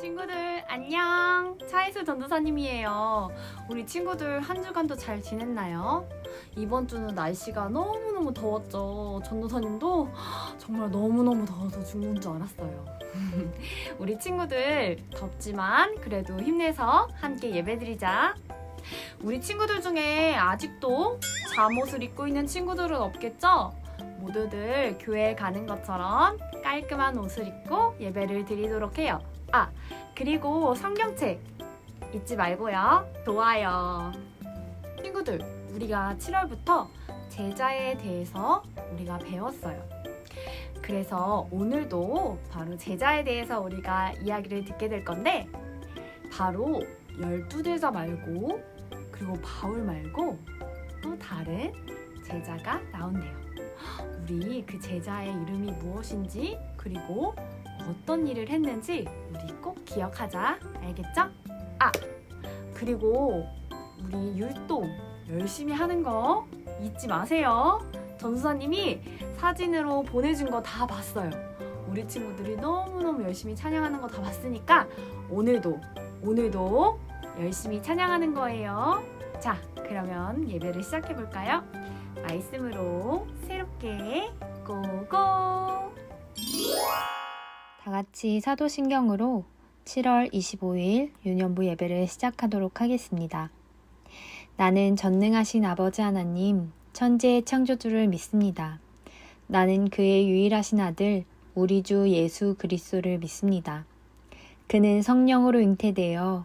친구들 안녕. 차이수 전도사님이에요. 우리 친구들 한 주간도 잘 지냈나요? 이번 주는 날씨가 너무너무 더웠죠. 전도사님도 정말 너무너무 더워서 죽는 줄 알았어요. 우리 친구들 덥지만 그래도 힘내서 함께 예배드리자 우리 친구들 중에 아직도 잠옷을 입고 있는 친구들은 없겠죠? 모두들 교회에 가는 것처럼 깔끔한 옷을 입고 예배를 드리도록 해요. 아, 그리고 성경책 잊지 말고요. 좋아요. 친구들, 우리가 7월부터 제자에 대해서 우리가 배웠어요. 그래서 오늘도 바로 제자에 대해서 우리가 이야기를 듣게 될 건데 바로 열두 제자 말고 그리고 바울 말고 또 다른 제자가 나온대요. 우리 그 제자의 이름이 무엇인지 그리고 어떤 일을 했는지 우리 꼭 기억하자. 알겠죠? 아, 그리고 우리 율동 열심히 하는 거 잊지 마세요. 전수사님이 사진으로 보내준 거 다 봤어요. 우리 친구들이 너무너무 열심히 찬양하는 거 다 봤으니까 오늘도 오늘도 열심히 찬양하는 거예요. 자, 그러면 예배를 시작해 볼까요? 말씀으로 새롭게 고고! 다 같이 사도신경으로 7월 25일 유년부 예배를 시작하도록 하겠습니다. 나는 전능하신 아버지 하나님, 천지의 창조주를 믿습니다. 나는 그의 유일하신 아들, 우리 주 예수 그리스도를 믿습니다. 그는 성령으로 잉태되어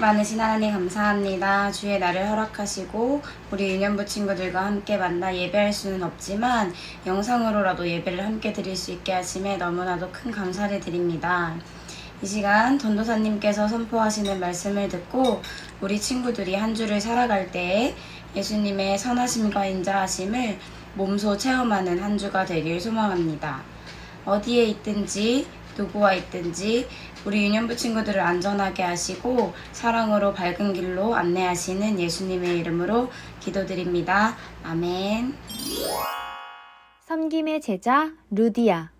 많으신 하나님 감사합니다. 주의 날을 허락하시고 우리 유년부 친구들과 함께 만나 예배할 수는 없지만 영상으로라도 예배를 함께 드릴 수 있게 하심에 너무나도 큰 감사를 드립니다. 이 시간 전도사님께서 선포하시는 말씀을 듣고 우리 친구들이 한 주를 살아갈 때에 예수님의 선하심과 인자하심을 몸소 체험하는 한 주가 되길 소망합니다. 어디에 있든지 누구와 있든지 우리 유년부 친구들을 안전하게 하시고 사랑으로 밝은 길로 안내하시는 예수님의 이름으로 기도드립니다. 아멘. 섬김의 제자 루디아.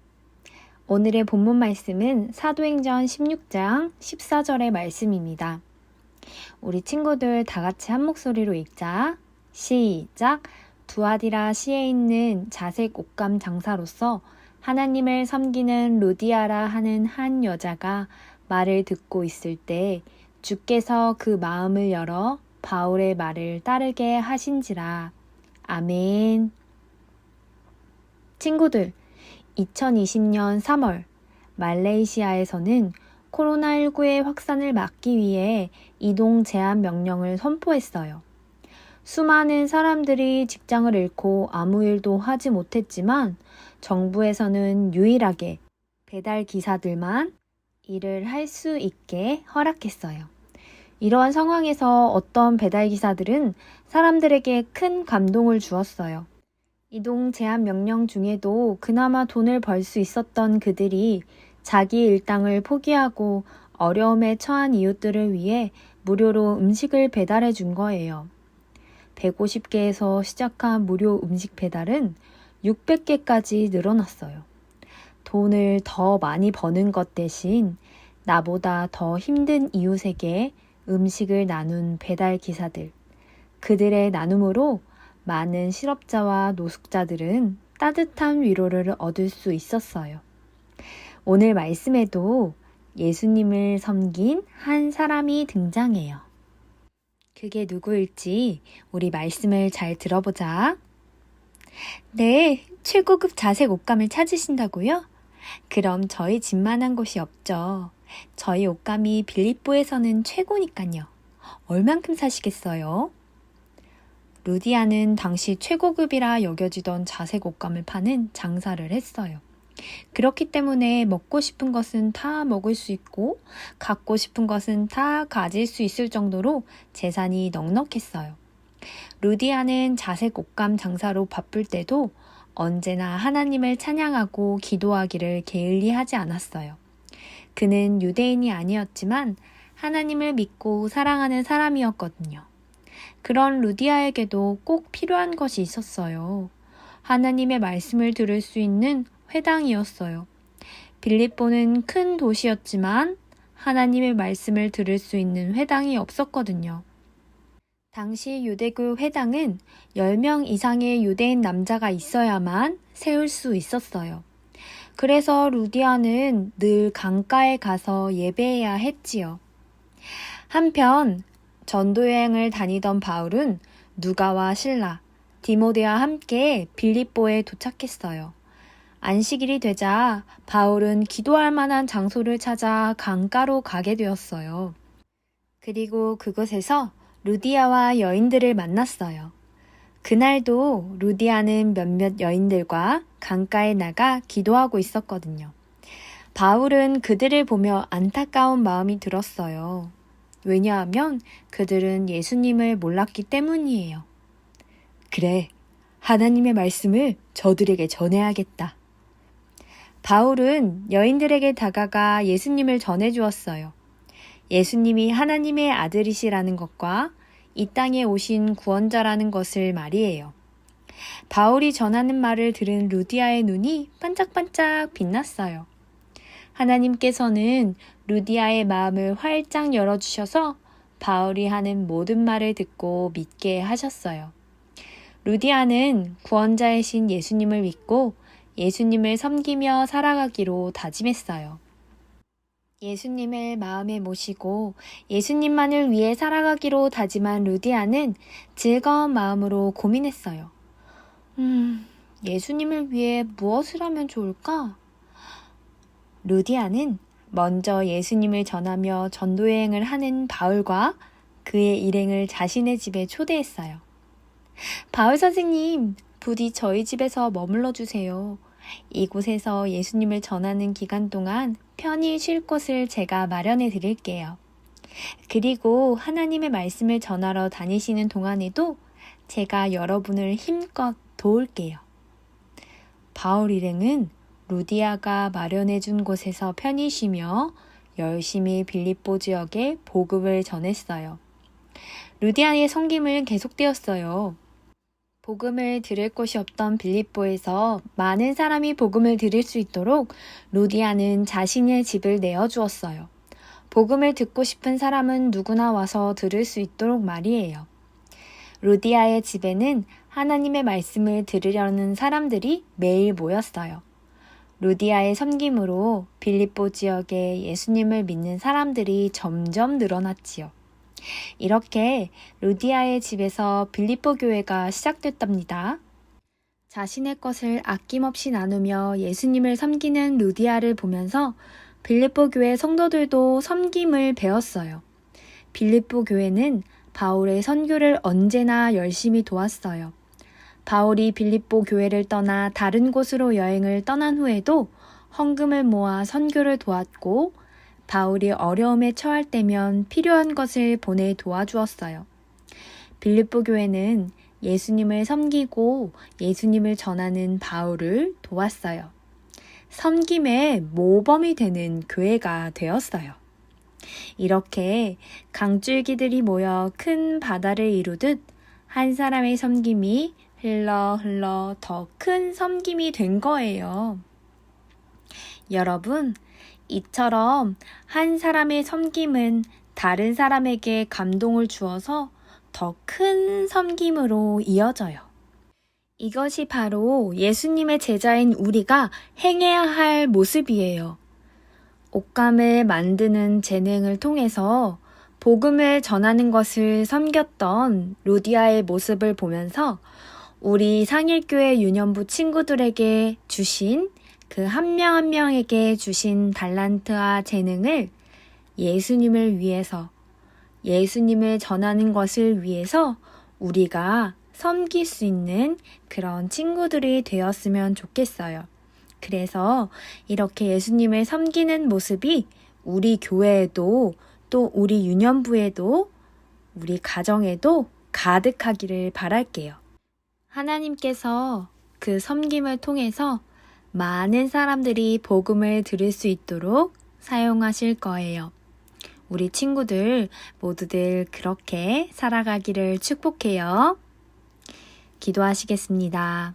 오늘의 본문 말씀은 사도행전 16장 14절의 말씀입니다. 우리 친구들 다 같이 한 목소리로 읽자. 시작. 두아디라 시에 있는 자색 옷감 장사로서 하나님을 섬기는 루디아라 하는 한 여자가 말을 듣고 있을 때 주께서 그 마음을 열어 바울의 말을 따르게 하신지라. 아멘. 친구들, 2020년 3월 말레이시아에서는 코로나19의 확산을 막기 위해 이동 제한 명령을 선포했어요. 수많은 사람들이 직장을 잃고 아무 일도 하지 못했지만 정부에서는 유일하게 배달 기사들만 일을 할 수 있게 허락했어요. 이러한 상황에서 어떤 배달 기사들은 사람들에게 큰 감동을 주었어요. 이동 제한 명령 중에도 그나마 돈을 벌 수 있었던 그들이 자기 일당을 포기하고 어려움에 처한 이웃들을 위해 무료로 음식을 배달해 준 거예요. 150개에서 시작한 무료 음식 배달은 600개까지 늘어났어요. 돈을 더 많이 버는 것 대신 나보다 더 힘든 이웃에게 음식을 나눈 배달 기사들. 그들의 나눔으로 많은 실업자와 노숙자들은 따뜻한 위로를 얻을 수 있었어요. 오늘 말씀에도 예수님을 섬긴 한 사람이 등장해요. 그게 누구일지 우리 말씀을 잘 들어보자. 네, 최고급 자색 옷감을 찾으신다고요? 그럼 저희 집만한 곳이 없죠. 저희 옷감이 빌립보에서는 최고니까요. 얼만큼 사시겠어요? 루디아는 당시 최고급이라 여겨지던 자색 옷감을 파는 장사를 했어요. 그렇기 때문에 먹고 싶은 것은 다 먹을 수 있고 갖고 싶은 것은 다 가질 수 있을 정도로 재산이 넉넉했어요. 루디아는 자색 옷감 장사로 바쁠 때도 언제나 하나님을 찬양하고 기도하기를 게을리하지 않았어요. 그는 유대인이 아니었지만 하나님을 믿고 사랑하는 사람이었거든요. 그런 루디아에게도 꼭 필요한 것이 있었어요. 하나님의 말씀을 들을 수 있는 회당이었어요. 빌립보는 큰 도시였지만 하나님의 말씀을 들을 수 있는 회당이 없었거든요. 당시 유대교 회당은 10명 이상의 유대인 남자가 있어야만 세울 수 있었어요. 그래서 루디아는 늘 강가에 가서 예배해야 했지요. 한편 전도여행을 다니던 바울은 누가와 신라, 디모데와 함께 빌립보에 도착했어요. 안식일이 되자 바울은 기도할 만한 장소를 찾아 강가로 가게 되었어요. 그리고 그곳에서 루디아와 여인들을 만났어요. 그날도 루디아는 몇몇 여인들과 강가에 나가 기도하고 있었거든요. 바울은 그들을 보며 안타까운 마음이 들었어요. 왜냐하면 그들은 예수님을 몰랐기 때문이에요. 그래, 하나님의 말씀을 저들에게 전해야겠다. 바울은 여인들에게 다가가 예수님을 전해주었어요. 예수님이 하나님의 아들이시라는 것과 이 땅에 오신 구원자라는 것을 말이에요. 바울이 전하는 말을 들은 루디아의 눈이 반짝반짝 빛났어요. 하나님께서는 루디아의 마음을 활짝 열어주셔서 바울이 하는 모든 말을 듣고 믿게 하셨어요. 루디아는 구원자이신 예수님을 믿고 예수님을 섬기며 살아가기로 다짐했어요. 예수님을 마음에 모시고 예수님만을 위해 살아가기로 다짐한 루디아는 즐거운 마음으로 고민했어요. 음, 예수님을 위해 무엇을 하면 좋을까? 루디아는 먼저 예수님을 전하며 전도여행을 하는 바울과 그의 일행을 자신의 집에 초대했어요. 바울 선생님, 부디 저희 집에서 머물러 주세요. 이곳에서 예수님을 전하는 기간 동안 편히 쉴 곳을 제가 마련해 드릴게요. 그리고 하나님의 말씀을 전하러 다니시는 동안에도 제가 여러분을 힘껏 도울게요. 바울 일행은 루디아가 마련해 준 곳에서 편히 쉬며 열심히 빌립보 지역에 복음을 전했어요. 루디아의 섬김은 계속되었어요. 복음을 들을 곳이 없던 빌립보에서 많은 사람이 복음을 들을 수 있도록 루디아는 자신의 집을 내어주었어요. 복음을 듣고 싶은 사람은 누구나 와서 들을 수 있도록 말이에요. 루디아의 집에는 하나님의 말씀을 들으려는 사람들이 매일 모였어요. 루디아의 섬김으로 빌립보 지역에 예수님을 믿는 사람들이 점점 늘어났지요. 이렇게 루디아의 집에서 빌립보 교회가 시작됐답니다. 자신의 것을 아낌없이 나누며 예수님을 섬기는 루디아를 보면서 빌립보 교회 성도들도 섬김을 배웠어요. 빌립보 교회는 바울의 선교를 언제나 열심히 도왔어요. 바울이 빌립보 교회를 떠나 다른 곳으로 여행을 떠난 후에도 헌금을 모아 선교를 도왔고 바울이 어려움에 처할 때면 필요한 것을 보내 도와주었어요. 빌립보 교회는 예수님을 섬기고 예수님을 전하는 바울을 도왔어요. 섬김의 모범이 되는 교회가 되었어요. 이렇게 강줄기들이 모여 큰 바다를 이루듯 한 사람의 섬김이 흘러 흘러 더 큰 섬김이 된 거예요. 여러분, 이처럼 한 사람의 섬김은 다른 사람에게 감동을 주어서 더 큰 섬김으로 이어져요. 이것이 바로 예수님의 제자인 우리가 행해야 할 모습이에요. 옷감을 만드는 재능을 통해서 복음을 전하는 것을 섬겼던 루디아의 모습을 보면서 우리 상일교회 유년부 친구들에게 주신 그 한 명 한 명에게 주신 달란트와 재능을 예수님을 위해서, 예수님을 전하는 것을 위해서 우리가 섬길 수 있는 그런 친구들이 되었으면 좋겠어요. 그래서 이렇게 예수님을 섬기는 모습이 우리 교회에도 또 우리 유년부에도 우리 가정에도 가득하기를 바랄게요. 하나님께서 그 섬김을 통해서 많은 사람들이 복음을 들을 수 있도록 사용하실 거예요. 우리 친구들 모두들 그렇게 살아가기를 축복해요. 기도하시겠습니다.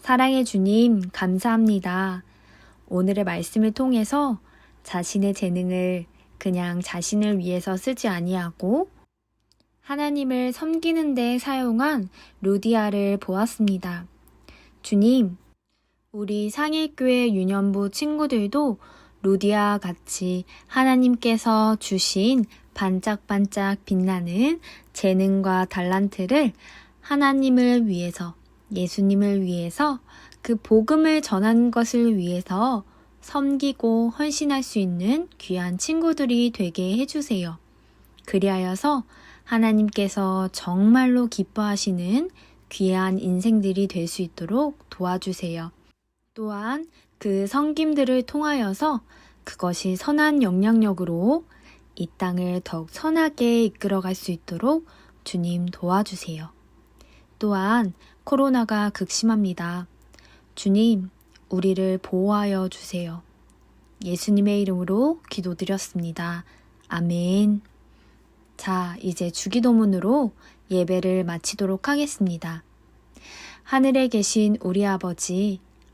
사랑의 주님, 감사합니다. 오늘의 말씀을 통해서 자신의 재능을 그냥 자신을 위해서 쓰지 아니하고 하나님을 섬기는 데 사용한 루디아를 보았습니다. 주님, 우리 상일교회 유년부 친구들도 루디아 같이 하나님께서 주신 반짝반짝 빛나는 재능과 달란트를 하나님을 위해서, 예수님을 위해서, 그 복음을 전하는 것을 위해서 섬기고 헌신할 수 있는 귀한 친구들이 되게 해주세요. 그리하여서 하나님께서 정말로 기뻐하시는 귀한 인생들이 될 수 있도록 도와주세요. 또한 그 성김들을 통하여서 그것이 선한 영향력으로 이 땅을 더욱 선하게 이끌어갈 수 있도록 주님 도와주세요. 또한 코로나가 극심합니다. 주님, 우리를 보호하여 주세요. 예수님의 이름으로 기도드렸습니다. 아멘. 자, 이제 주기도문으로 예배를 마치도록 하겠습니다. 하늘에 계신 우리 아버지,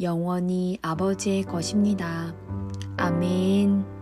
영원히 아버지의 것입니다. 아멘.